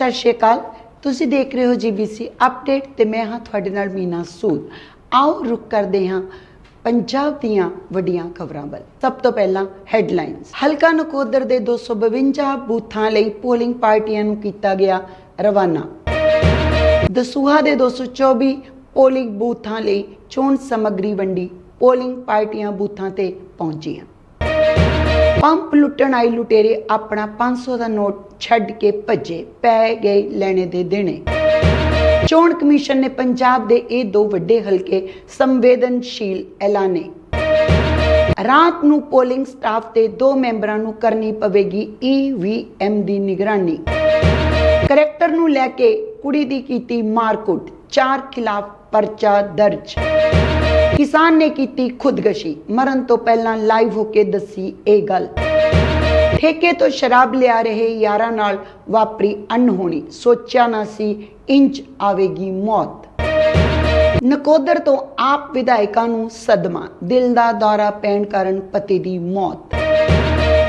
ਸਤਿ ਸ਼੍ਰੀ ਅਕਾਲ। ਤੁਸੀਂ ਦੇਖ ਰਹੇ ਹੋ ਜੀਬੀਸੀ ਅਪਡੇਟ ਤੇ ਮੈਂ ਹਾਂ ਤੁਹਾਡੇ ਨਾਲ ਮੀਨਾ ਸੂਦ। ਆਓ ਰੁਕ ਕਰਦੇ ਹਾਂ ਪੰਜਾਬ ਦੀਆਂ ਵੱਡੀਆਂ ਖਬਰਾਂ ਵੱਲ। ਸਭ ਤੋਂ ਪਹਿਲਾਂ ਹੈਡਲਾਈਨਸ ਹਲਕਾ ਨਕੋਦਰ ਦੇ 252 ਬੂਥਾਂ ਲਈ ਪੋਲਿੰਗ ਪਾਰਟੀਆਂ ਨੂੰ ਕੀਤਾ ਗਿਆ ਰਵਾਨਾ। ਦਸੂਹਾ ਦੇ 224 ਪੋਲਿੰਗ ਬੂਥਾਂ ਲਈ ਚੋਣ ਸਮੱਗਰੀ ਵੰਡੀ। ਪੋਲਿੰਗ ਪਾਰਟੀਆਂ ਬੂਥਾਂ ਤੇ ਪਹੁੰਚੀਆਂ। ਪੰਪ ਲੁੱਟਣ ਆਈ ਲੁਟੇਰੇ ਆਪਣਾ 500 ਦਾ ਨੋਟ ਛੱਡ ਕੇ ਭੱਜੇ, ਪੈ ਗਏ ਲੈਣੇ ਦੇ ਦੇਣੇ। ਚੋਣ ਕਮਿਸ਼ਨ ਨੇ ਪੰਜਾਬ ਦੇ ਇਹ ਦੋ ਵੱਡੇ ਹਲਕੇ ਸੰਵੇਦਨਸ਼ੀਲ ਐਲਾਨੇ। ਰਾਤ ਨੂੰ ਪੋਲਿੰਗ ਸਟਾਫ ਤੇ ਦੋ ਮੈਂਬਰਾਂ ਨੂੰ ਕਰਨੀ ਪਵੇਗੀ ਈਵੀਐਮ ਦੀ ਨਿਗਰਾਨੀ। ਕਰੈਕਟਰ ਨੂੰ ਲੈ ਕੇ ਕੁੜੀ ਦੀ ਕੀਤੀ ਮਾਰਕੁੱਟ ਚਾਰ ਖਿਲਾਫ ਪਰਚਾ ਦਰਜ। ਕਿਸਾਨ ਨੇ ਕੀਤੀ ਖੁਦਕਸ਼ੀ। ਮਰਨ ਤੋਂ ਪਹਿਲਾਂ ਲਾਈਵ ਹੋ ਕੇ ਦੱਸੀ ਇਹ ਗੱਲ। ਠੇਕੇ ਤੋਂ ਸ਼ਰਾਬ ਲਿਆ ਰਹੇ ਯਾਰਾਂ ਨਾਲ ਵਾਪਰੀ ਅਣਹੋਣੀ। ਸੋਚਿਆ ਨਾ ਸੀ ਇੰਚ ਆਵੇਗੀ ਮੌਤ। ਨਕੋਦਰ ਤੋਂ ਆਪ ਵਿਧਾਇਕਾਂ ਨੂੰ ਸਦਮਾ। ਦਿਲ ਦਾ ਦੌਰਾ ਪੈਣ ਕਾਰਨ ਪਤੀ ਦੀ ਮੌਤ।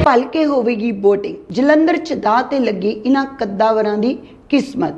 ਭਲਕੇ ਹੋਵੇਗੀ ਬੋਟਿੰਗ ਜਲੰਧਰ ਚ ਦਾਅ ਤੇ ਲੱਗੀ ਇਨ੍ਹਾਂ ਕੱਦਾਵਰਾਂ ਦੀ ਕਿਸਮਤ।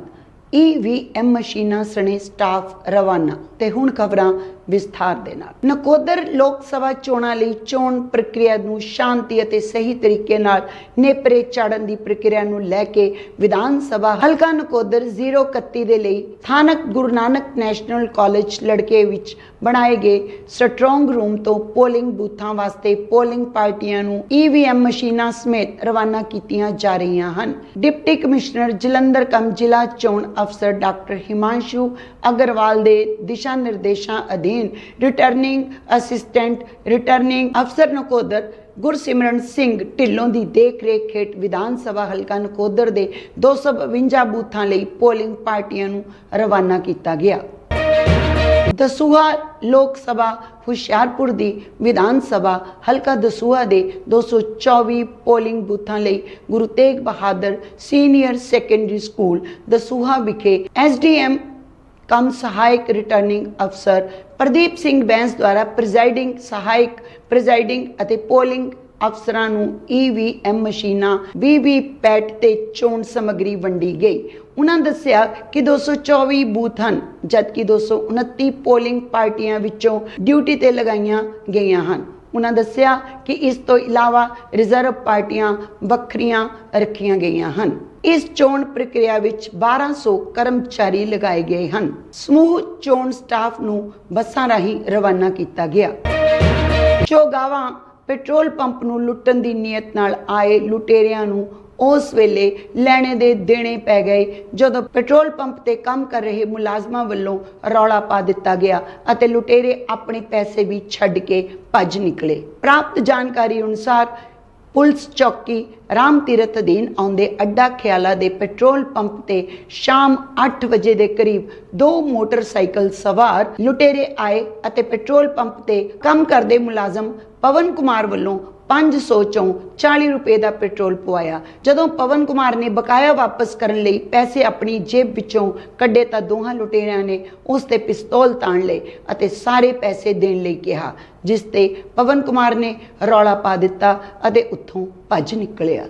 ਈਵੀਐਮ ਮਸ਼ੀਨਾਂ ਸਣੇ ਸਟਾਫ ਰਵਾਨਾ ਤੇ ਹੁਣ ਖਬਰਾਂ ਵਿਸਥਾਰ ਦੇ ਨਾਲ। ਨਕੋਦਰ ਲੋਕ ਸਭਾ ਚੋਣਾਂ ਲਈ ਚੋਣ ਪ੍ਰਕਿਰਿਆ ਨੂੰ ਸ਼ਾਂਤੀ ਅਤੇ ਸਹੀ ਤਰੀਕੇ ਨਾਲ ਨੇਪਰੇ ਚਾੜਨ ਦੀ ਪ੍ਰਕਿਰਿਆ ਨੂੰ ਲੈ ਕੇ ਵਿਧਾਨ ਸਭਾ ਹਲਕਾ ਨਕੋਦਰ 031 ਦੇ ਲਈ ਸਥਾਨਕ ਗੁਰੂ ਨਾਨਕ ਨੈਸ਼ਨਲ ਕਾਲਜ ਲੜਕੇ ਵਿੱਚ ਬਣਾਏ ਗਏ ਸਟਰੋਂਗ ਰੂਮ ਤੋਂ ਪੋਲਿੰਗ ਬੂਥਾਂ ਵਾਸਤੇ ਪੋਲਿੰਗ ਪਾਰਟੀਆਂ ਨੂੰ ਈਵੀਐਮ ਮਸ਼ੀਨਾਂ ਸਮੇਤ ਰਵਾਨਾ ਕੀਤੀਆਂ ਜਾ ਰਹੀਆਂ ਹਨ। ਡਿਪਟੀ ਕਮਿਸ਼ਨਰ ਜਲੰਧਰ ਕਮ ਜ਼ਿਲ੍ਹਾ ਚੋਣ ਅਫਸਰ ਡਾਕਟਰ ਹਿਮਾਂਸ਼ੂ ਅਗਰਵਾਲ ਦੇ ਦਿਸ਼ਾ ਨਿਰਦੇਸ਼ਾਂ ਅਧੀਨ ਰਿਟਰਨਿੰਗ ਅਸਿਸਟੈਂਟ ਰਿਟਰਨਿੰਗ ਅਫਸਰ ਨਕੋਦਰ ਗੁਰਸਿਮਰਨ ਸਿੰਘ ਢਿੱਲੋਂ ਦੀ ਦੇਖਰੇਖ ਹੇਠ ਵਿਧਾਨ ਸਭਾ ਹਲਕਾ ਨਕੋਦਰ ਦੇ 252 ਬੂਥਾਂ ਲਈ ਪੋਲਿੰਗ ਪਾਰਟੀਆਂ ਨੂੰ ਰਵਾਨਾ ਕੀਤਾ ਗਿਆ। ਦਸੂਹਾ ਲੋਕ ਸਭਾ ਹੁਸ਼ਿਆਰਪੁਰ ਦੀ ਵਿਧਾਨ ਸਭਾ, ਹਲਕਾ ਦਸੂਹਾ ਦੇ 224 ਪੋਲਿੰਗ ਬੂਥਾਂ ਲਈ Guru Tegh Bahadur senior secondary school Dasuya ਵਿਖੇ ਐਸਡੀਐਮ ਕਮ ਸਹਾਇਕ ਰਿਟਰਨਿੰਗ ਅਫਸਰ ਪ੍ਰਦੀਪ ਸਿੰਘ ਬੈਂਸ ਦੁਆਰਾ ਪ੍ਰੈਜ਼ਾਈਡਿੰਗ, ਸਹਾਇਕ ਪ੍ਰੈਜ਼ਾਈਡਿੰਗ ਅਤੇ ਪੋਲਿੰਗ ਅਫਸਰਾਂ ਨੂੰ ਈਵੀਐਮ ਮਸ਼ੀਨਾਂ ਵੀਵੀਪੈਟ ਤੇ ਚੋਣ ਸਮੱਗਰੀ ਵੰਡੀ ਗਈ। ਉਹਨਾਂ ਦੱਸਿਆ ਕਿ 224 ਬੂਥ ਹਨ, ਜਦਕਿ 229 ਪੋਲਿੰਗ ਪਾਰਟੀਆਂ ਵਿੱਚੋਂ ਡਿਊਟੀ ਤੇ ਲਗਾਈਆਂ ਗਈਆਂ ਹਨ। ਉਹਨਾਂ ਦੱਸਿਆ ਕਿ ਇਸ ਤੋਂ ਇਲਾਵਾ ਰਿਜ਼ਰਵ ਪਾਰਟੀਆਂ ਵੱਖਰੀਆਂ ਰੱਖੀਆਂ ਗਈਆਂ ਹਨ। ਇਸ ਚੋਣ ਪ੍ਰਕਿਰਿਆ ਵਿੱਚ 1200 ਕਰਮਚਾਰੀ ਲਗਾਏ ਗਏ ਹਨ। ਸਮੂਹ ਚੋਣ ਸਟਾਫ ਨੂੰ ਬੱਸਾਂ ਰਾਹੀਂ ਰਵਾਨਾ ਕੀਤਾ ਗਿਆ। ਚੋਗਾਵਾਂ ਪੈਟਰੋਲ ਪੰਪ ਨੂੰ ਲੁੱਟਣ ਦੀ ਨੀਅਤ ਨਾਲ ਆਏ ਲੁਟੇਰਿਆਂ ਨੂੰ ਉਸ ਵੇਲੇ ਲੈਣੇ ਦੇ ਦੇਣੇ ਪੈ ਗਏ, ਜਦੋਂ ਪੈਟਰੋਲ ਪੰਪ ਤੇ ਕੰਮ ਕਰ ਰਹੇ ਮੁਲਾਜ਼ਮਾਂ ਵੱਲੋਂ ਰੌਲਾ ਪਾ ਦਿੱਤਾ ਗਿਆ ਅਤੇ ਲੁਟੇਰੇ ਆਪਣੇ ਪੈਸੇ ਵੀ ਛੱਡ ਕੇ ਭੱਜ ਨਿਕਲੇ। ਪ੍ਰਾਪਤ ਜਾਣਕਾਰੀ ਅਨੁਸਾਰ ਪੁਲਿਸ ਚੌਕੀ ਰਾਮ ਤੀਰਥ ਅਧੀਨ ਆਉਂਦੇ ਅੱਡਾ ਖਿਆਲਾ ਦੇ ਪੈਟਰੋਲ ਪੰਪ ਤੇ ਸ਼ਾਮ 8 ਵਜੇ ਦੇ ਕਰੀਬ ਦੋ ਮੋਟਰਸਾਈਕਲ ਸਵਾਰ ਲੁਟੇਰੇ ਆਏ ਅਤੇ ਪੈਟਰੋਲ ਪੰਪ ਤੇ ਕੰਮ ਕਰਦੇ ਮੁਲਾਜ਼ਮ ਪਵਨ ਕੁਮਾਰ ਵੱਲੋਂ 500 ਚੋਂ 40 ਰੁਪਏ ਦਾ ਪੈਟਰੋਲ ਪਵਾਇਆ। ਜਦੋਂ ਪਵਨ ਕੁਮਾਰ ਨੇ ਬਕਾਇਆ ਵਾਪਸ ਕਰਨ ਲਈ ਪੈਸੇ ਆਪਣੀ ਜੇਬ ਵਿੱਚੋਂ ਕੱਢੇ ਤਾਂ ਦੋਹਾਂ ਲੁਟੇਰਿਆਂ ਨੇ ਉਸ ਤੇ ਪਿਸਤੌਲ ਤਾਣ ਲਏ ਅਤੇ ਸਾਰੇ ਪੈਸੇ ਦੇਣ ਲਈ ਕਿਹਾ, ਜਿਸ ਤੇ ਪਵਨ ਕੁਮਾਰ ਨੇ ਰੌਲਾ ਪਾ ਦਿੱਤਾ ਅਤੇ ਉੱਥੋਂ ਭੱਜ ਨਿਕਲਿਆ।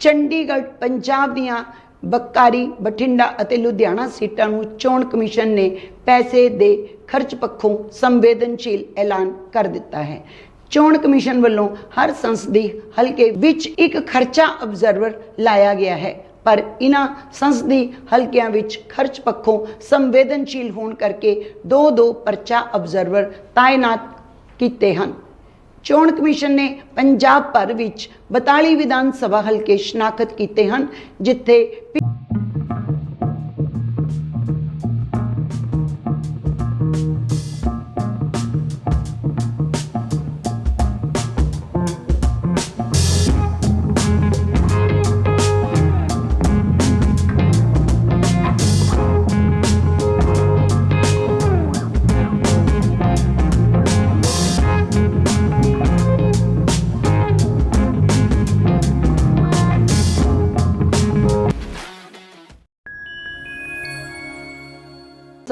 ਚੰਡੀਗੜ੍ਹ, ਪੰਜਾਬ ਦੀਆਂ ਬੱਕਾਰੀ, ਬਠਿੰਡਾ ਅਤੇ ਲੁਧਿਆਣਾ ਸੀਟਾਂ ਨੂੰ ਚੋਣ ਕਮਿਸ਼ਨ ਨੇ ਪੈਸੇ ਦੇ ਖਰਚ ਪੱਖੋਂ ਸੰਵੇਦਨਸ਼ੀਲ ਐਲਾਨ ਕਰ ਦਿੱਤਾ ਹੈ। ਚੋਣ ਕਮਿਸ਼ਨ ਵੱਲੋਂ ਹਰ ਸੰਸਦੀ ਹਲਕੇ ਵਿੱਚ ਇੱਕ ਖਰਚਾ ਅਬਜ਼ਰਵਰ ਲਾਇਆ ਗਿਆ ਹੈ। ਪਰ ਇਨ੍ਹਾਂ ਸੰਸਦੀ ਹਲਕਿਆਂ ਵਿੱਚ ਖਰਚ ਪੱਖੋਂ ਸੰਵੇਦਨਸ਼ੀਲ ਹੋਣ ਕਰਕੇ ਦੋ ਦੋ ਪਰਚਾ ਅਬਜ਼ਰਵਰ ਤਾਇਨਾਤ ਕੀਤੇ ਹਨ। ਚੋਣ ਕਮਿਸ਼ਨ ਨੇ ਪੰਜਾਬ ਭਰ ਵਿੱਚ 42 ਵਿਧਾਨ ਸਭਾ ਹਲਕੇ ਸ਼ਨਾਖਤ ਕੀਤੇ ਹਨ, ਜਿੱਥੇ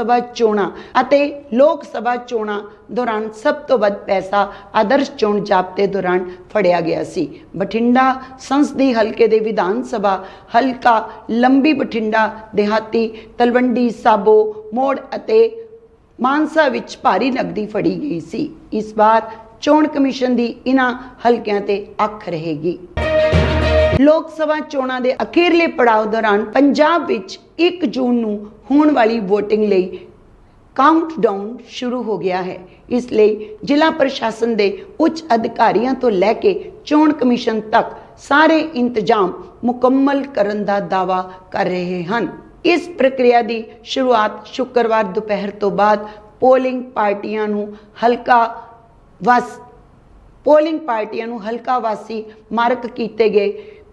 ਸਭਾ ਚੋਣਾਂ ਅਤੇ ਲੋਕ ਸਭਾ ਚੋਣਾਂ ਦੌਰਾਨ ਸਭ ਤੋਂ ਵੱਧ ਪੈਸਾ ਆਦਰਸ਼ ਚੋਣ ਜਾਬਤੇ ਦੌਰਾਨ ਫੜਿਆ ਗਿਆ ਸੀ। ਬਠਿੰਡਾ ਸੰਸਦੀ ਹਲਕੇ ਦੇ ਵਿਧਾਨ ਸਭਾ ਹਲਕਾ ਲੰਬੀ ਬਠਿੰਡਾ, ਦਿਹਾਤੀ, ਤਲਵੰਡੀ, ਸਾਬੋ, ਮੋੜ ਅਤੇ ਮਾਨਸਾ ਵਿੱਚ ਭਾਰੀ ਨਕਦੀ ਫੜੀ ਗਈ ਸੀ। ਇਸ ਵਾਰ ਚੋਣ ਕਮਿਸ਼ਨ ਦੀ ਇਨ੍ਹਾਂ ਹਲਕਿਆਂ ਤੇ ਅੱਖ ਰਹੇਗੀ। ਲੋਕ ਸਭਾ ਚੋਣਾਂ ਦੇ ਅਖੀਰਲੇ ਪੜਾਅ ਦੌਰਾਨ ਪੰਜਾਬ ਵਿੱਚ 1 ਜੂਨ ਨੂੰ ਹੋਣ ਵਾਲੀ VOTING ਲਈ ਕਾਊਂਟਡਾਊਨ ਸ਼ੁਰੂ ਹੋ ਗਿਆ ਹੈ। ਇਸ ਲਈ ਜ਼ਿਲ੍ਹਾ ਪ੍ਰਸ਼ਾਸਨ ਦੇ ਉੱਚ ਅਧਿਕਾਰੀਆਂ ਤੋਂ ਲੈ ਕੇ ਚੋਣ ਕਮਿਸ਼ਨ ਤੱਕ ਸਾਰੇ ਇੰਤਜ਼ਾਮ ਮੁਕੰਮਲ ਕਰਨ ਦਾ ਦਾਅਵਾ ਕਰ ਰਹੇ ਹਨ। ਇਸ ਪ੍ਰਕਿਰਿਆ ਦੀ ਸ਼ੁਰੂਆਤ ਸ਼ੁੱਕਰਵਾਰ ਦੁਪਹਿਰ ਤੋਂ ਬਾਅਦ ਪੋਲਿੰਗ ਪਾਰਟੀਆਂ ਨੂੰ ਹਲਕਾ ਵਸ, ਪੋਲਿੰਗ ਪਾਰਟੀਆਂ ਨੂੰ ਹਲਕਾ ਵਾਸੀ ਮਾਰਕ ਕੀਤੇ ਗਏ।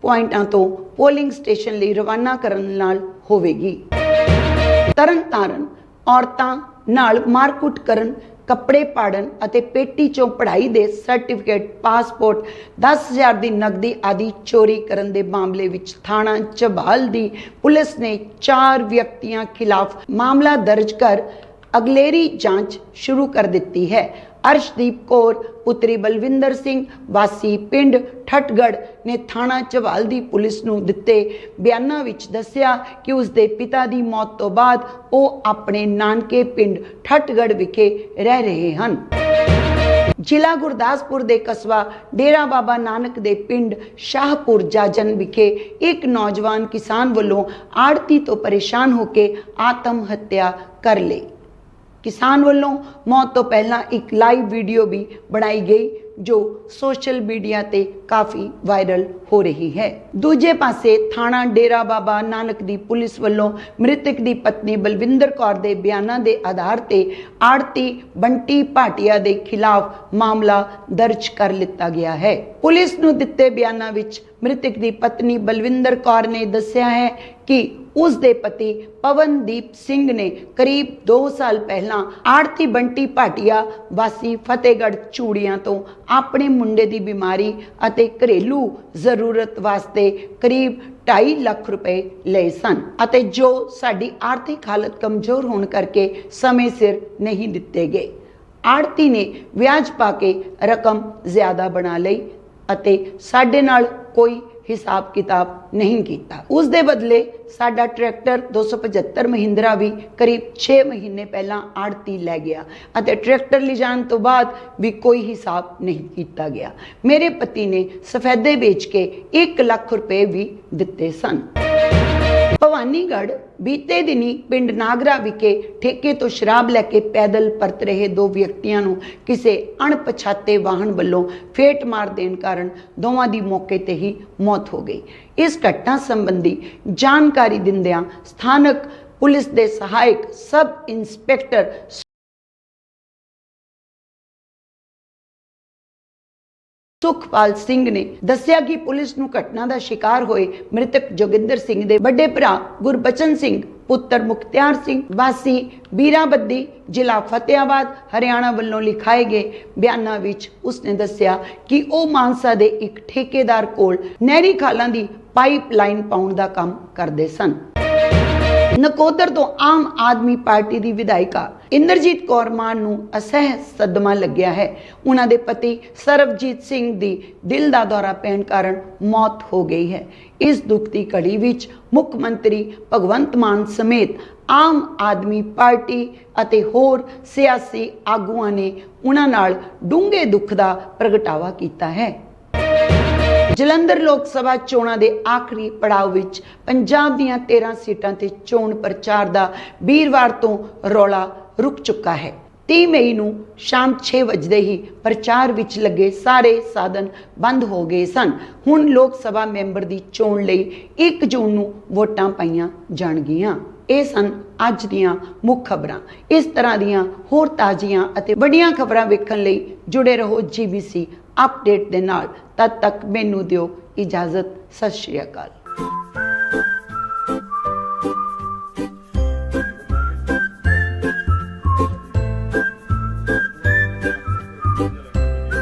ਪੁਆਇੰਟਾਂ ਤੋਂ ਪੋਲਿੰਗ ਸਟੇਸ਼ਨ ਲਈ ਰਵਾਨਾ ਕਰਨ ਨਾਲ ਹੋਵੇਗੀ। ਤਰਨਤਾਰਨ ਔਰਤਾਂ ਨਾਲ ਮਾਰਕੁੱਟ ਕਰਨ, ਕੱਪੜੇ ਪਾੜਨ ਅਤੇ ਪੇਟੀ ਚੋਂ ਪੜ੍ਹਾਈ ਦੇ ਸਰਟੀਫਿਕੇਟ, ਪਾਸਪੋਰਟ 10000 ਦੀ ਨਕਦੀ ਆਦਿ ਚੋਰੀ ਕਰਨ ਦੇ ਮਾਮਲੇ ਵਿੱਚ ਥਾਣਾ ਚਬਾਲ ਦੀ ਪੁਲਿਸ ਨੇ ਚਾਰ ਵਿਅਕਤੀਆਂ ਖਿਲਾਫ ਮਾਮਲਾ ਦਰਜ ਕਰ ਅਗਲੇਰੀ ਜਾਂਚ ਸ਼ੁਰੂ ਕਰ ਦਿੱਤੀ ਹੈ। ਅਰਸ਼ਦੀਪ ਕੌਰ, ਪੁੱਤਰੀ ਬਲਵਿੰਦਰ ਸਿੰਘ, ਵਾਸੀ ਪਿੰਡ ਠਟਗੜ ਨੇ ਥਾਣਾ ਚਵਾਲ ਦੀ ਪੁਲਿਸ ਨੂੰ ਦਿੱਤੇ ਬਿਆਨਾਂ ਵਿੱਚ ਦੱਸਿਆ ਕਿ ਉਸ ਦੇ ਪਿਤਾ ਦੀ ਮੌਤ ਤੋਂ ਬਾਅਦ ਉਹ ਆਪਣੇ ਨਾਨਕੇ ਪਿੰਡ ਠਟਗੜ ਵਿਖੇ ਰਹਿ ਰਹੇ ਹਨ। ਜ਼ਿਲ੍ਹਾ ਗੁਰਦਾਸਪੁਰ ਦੇ ਕਸਬਾ ਡੇਰਾ ਬਾਬਾ ਨਾਨਕ ਦੇ ਪਿੰਡ ਸ਼ਾਹਪੁਰ ਜਾਜਨ ਵਿਖੇ ਇੱਕ ਨੌਜਵਾਨ ਕਿਸਾਨ ਵੱਲੋਂ ਆੜਤੀ ਤੋਂ ਪਰੇਸ਼ਾਨ ਹੋ ਕੇ ਆਤਮ ਹੱਤਿਆ ਕਰ ਲਈ। ਕਿਸਾਨ ਵੱਲੋਂ ਮੌਤ ਤੋਂ ਪਹਿਲਾਂ ਇੱਕ ਲਾਈਵ ਵੀਡੀਓ ਵੀ ਬਣਾਈ ਗਈ, ਜੋ ਸੋਸ਼ਲ ਮੀਡੀਆ ਤੇ ਕਾਫੀ ਵਾਇਰਲ ਹੋ ਰਹੀ ਹੈ। ਦੂਜੇ ਪਾਸੇ ਥਾਣਾ ਡੇਰਾ ਬਾਬਾ ਨਾਨਕ ਦੀ ਪੁਲਿਸ ਵੱਲੋਂ ਮ੍ਰਿਤਕ ਦੀ ਪਤਨੀ ਬਲਵਿੰਦਰ ਕੌਰ ਦੇ ਬਿਆਨਾਂ ਦੇ ਆਧਾਰ ਤੇ ਆੜਤੀ ਬੰਟੀ ਭਾਟੀਆ ਦੇ ਖਿਲਾਫ ਮਾਮਲਾ ਦਰਜ ਕਰ ਲਿੱਤਾ ਗਿਆ ਹੈ। ਪੁਲਿਸ ਨੂੰ ਦਿੱਤੇ ਬਿਆਨਾਂ ਵਿੱਚ ਮ੍ਰਿਤਕ ਦੀ ਪਤਨੀ ਬਲਵਿੰਦਰ ਕੌਰ ਨੇ ਦੱਸਿਆ ਹੈ ਕਿ ਉਸ ਦੇ ਪਤੀ ਪਵਨਦੀਪ ਸਿੰਘ ਨੇ ਕਰੀਬ 2 ਸਾਲ ਪਹਿਲਾਂ ਆੜਤੀ ਬੰਟੀ ਭਾਟੀਆ ਵਾਸੀ ਫਤਿਹਗੜ੍ਹ ਚੂੜੀਆਂ ਤੋਂ ਆਪਣੇ ਮੁੰਡੇ ਦੀ ਬਿਮਾਰੀ ਅਤੇ ਘਰੇਲੂ ਜ਼ਰੂਰਤ ਵਾਸਤੇ ਕਰੀਬ 2.5 ਲੱਖ ਰੁਪਏ ਲਏ ਸਨ ਅਤੇ ਜੋ ਸਾਡੀ ਆਰਥਿਕ ਹਾਲਤ ਕਮਜ਼ੋਰ ਹੋਣ ਕਰਕੇ ਸਮੇਂ ਸਿਰ ਨਹੀਂ ਦਿੱਤੇ ਗਏ। ਆੜਤੀ ਨੇ ਵਿਆਜ ਪਾ ਕੇ ਰਕਮ ਜ਼ਿਆਦਾ ਬਣਾ ਲਈ ਅਤੇ ਸਾਡੇ ਨਾਲ ਕੋਈ ਹਿਸਾਬ ਕਿਤਾਬ ਨਹੀਂ ਕੀਤਾ। ਉਸ ਦੇ ਬਦਲੇ ਸਾਡਾ ਟਰੈਕਟਰ 275 ਮਹਿੰਦਰਾ ਵੀ ਕਰੀਬ 6 ਮਹੀਨੇ ਪਹਿਲਾਂ ਆੜਤੀ ਲੈ ਗਿਆ ਅਤੇ ਟਰੈਕਟਰ ਲਿਜਾਣ ਤੋਂ ਬਾਅਦ ਵੀ ਕੋਈ ਹਿਸਾਬ ਨਹੀਂ ਕੀਤਾ ਗਿਆ। ਮੇਰੇ ਪਤੀ ਨੇ ਸਫੈਦੇ ਵੇਚ ਕੇ 1 ਲੱਖ ਰੁਪਏ ਵੀ ਦਿੱਤੇ ਸਨ। ਭਵਾਨੀਗੜ੍ਹ ਬੀਤੇ ਦਿਨੀ ਪਿੰਡ ਨਾਗਰਾ ਵਿਖੇ ਠੇਕੇ ਤੋਂ ਸ਼ਰਾਬ ਲੈ ਕੇ ਪੈਦਲ ਪਰਤ ਰਹੇ ਦੋ ਵਿਅਕਤੀਆਂ ਨੂੰ ਕਿਸੇ ਅਣਪਛਾਤੇ ਵਾਹਨ ਵੱਲੋਂ ਫੇਟ ਮਾਰ ਦੇਣ ਕਾਰਨ ਦੋਵਾਂ ਦੀ ਮੌਕੇ ਤੇ ਹੀ ਮੌਤ ਹੋ ਗਈ। ਇਸ ਘਟਨਾ ਸੰਬੰਧੀ ਜਾਣਕਾਰੀ ਦਿੰਦਿਆਂ ਸਥਾਨਕ ਪੁਲਿਸ ਦੇ ਸਹਾਇਕ ਸਬ ਇੰਸਪੈਕਟਰ ਸੁਖਪਾਲ ਸਿੰਘ ਨੇ ਦੱਸਿਆ ਕਿ ਪੁਲਿਸ ਨੂੰ ਘਟਨਾ ਦਾ ਸ਼ਿਕਾਰ ਹੋਏ ਮ੍ਰਿਤਕ ਜੋਗਿੰਦਰ ਸਿੰਘ ਦੇ ਵੱਡੇ ਭਰਾ ਗੁਰਬਚਨ ਸਿੰਘ, ਪੁੱਤਰ ਮੁਖਤਿਆਰ ਸਿੰਘ, ਵਾਸੀ ਬੀਰਾਬੱਦੀ, ਜ਼ਿਲ੍ਹਾ ਫਤਿਆਬਾਦ ਹਰਿਆਣਾ ਵੱਲੋਂ ਲਿਖਾਏ ਗਏ ਬਿਆਨਾਂ ਵਿੱਚ ਉਸਨੇ ਦੱਸਿਆ ਕਿ ਉਹ ਮਾਨਸਾ ਦੇ ਇੱਕ ਠੇਕੇਦਾਰ ਕੋਲ ਨਹਿਰੀ ਖਾਲਾਂ ਦੀ ਪਾਈਪਲਾਈਨ ਪਾਉਣ ਦਾ ਕੰਮ ਕਰਦੇ ਸਨ। ਨਕੋਦਰ ਤੋਂ ਆਮ ਆਦਮੀ ਪਾਰਟੀ ਦੀ ਵਿਧਾਇਕਾ ਇੰਦਰਜੀਤ ਕੌਰ ਮਾਨ ਨੂੰ ਅਸਹਿ ਸਦਮਾ ਲੱਗਿਆ ਹੈ। ਉਹਨਾਂ ਦੇ ਪਤੀ ਸਰਬਜੀਤ ਸਿੰਘ ਦੀ ਦਿਲ ਦਾ ਦੌਰਾ ਪੈਣ ਕਾਰਨ ਮੌਤ ਹੋ ਗਈ ਹੈ। ਇਸ ਦੁੱਖ ਦੀ ਘੜੀ ਵਿੱਚ ਮੁੱਖ ਮੰਤਰੀ ਭਗਵੰਤ ਮਾਨ ਸਮੇਤ ਆਮ ਆਦਮੀ ਪਾਰਟੀ ਅਤੇ ਹੋਰ ਸਿਆਸੀ ਆਗੂਆਂ ਨੇ ਉਹਨਾਂ ਨਾਲ ਡੂੰਘੇ ਦੁੱਖ ਦਾ ਪ੍ਰਗਟਾਵਾ ਕੀਤਾ ਹੈ। ਜਲੰਧਰ ਲੋਕ ਸਭਾ ਚੋਣਾਂ ਦੇ ਆਖਰੀ ਪੜਾਅ ਵਿੱਚ ਪੰਜਾਬ ਦੀਆਂ 13 ਸੀਟਾਂ ਤੇ ਚੋਣ ਪ੍ਰਚਾਰ ਦਾ ਵੀਰਵਾਰ ਤੋਂ ਰੌਲਾ ਰੁਕ ਚੁੱਕਾ ਹੈ। 30 ਮਈ ਨੂੰ ਸ਼ਾਮ 6 ਵਜੇ ਹੀ ਪ੍ਰਚਾਰ ਵਿੱਚ ਲੱਗੇ ਸਾਰੇ ਸਾਧਨ ਬੰਦ ਹੋ ਗਏ ਸਨ। ਹੁਣ ਲੋਕ ਸਭਾ ਮੈਂਬਰ ਦੀ ਚੋਣ ਲਈ 1 ਜੂਨ ਨੂੰ ਵੋਟਾਂ ਪਾਈਆਂ ਜਾਣਗੀਆਂ। ਇਹ ਸਨ ਅੱਜ ਦੀਆਂ ਮੁੱਖ ਖਬਰਾਂ। ਇਸ ਤਰ੍ਹਾਂ ਦੀਆਂ ਹੋਰ ਤਾਜ਼ੀਆਂ ਅਤੇ ਵੱਡੀਆਂ ਖਬਰਾਂ ਵੇਖਣ ਲਈ ਜੁੜੇ ਰਹੋ ਜੀਬੀਸੀ ਅਪਡੇਟ ਦੇ ਨਾਲ ਤਦ ਤੱਕ ਮੈਨੂੰ ਦਿਓ ਇਜਾਜ਼ਤ। ਸਤਿ ਸ਼੍ਰੀ ਅਕਾਲ।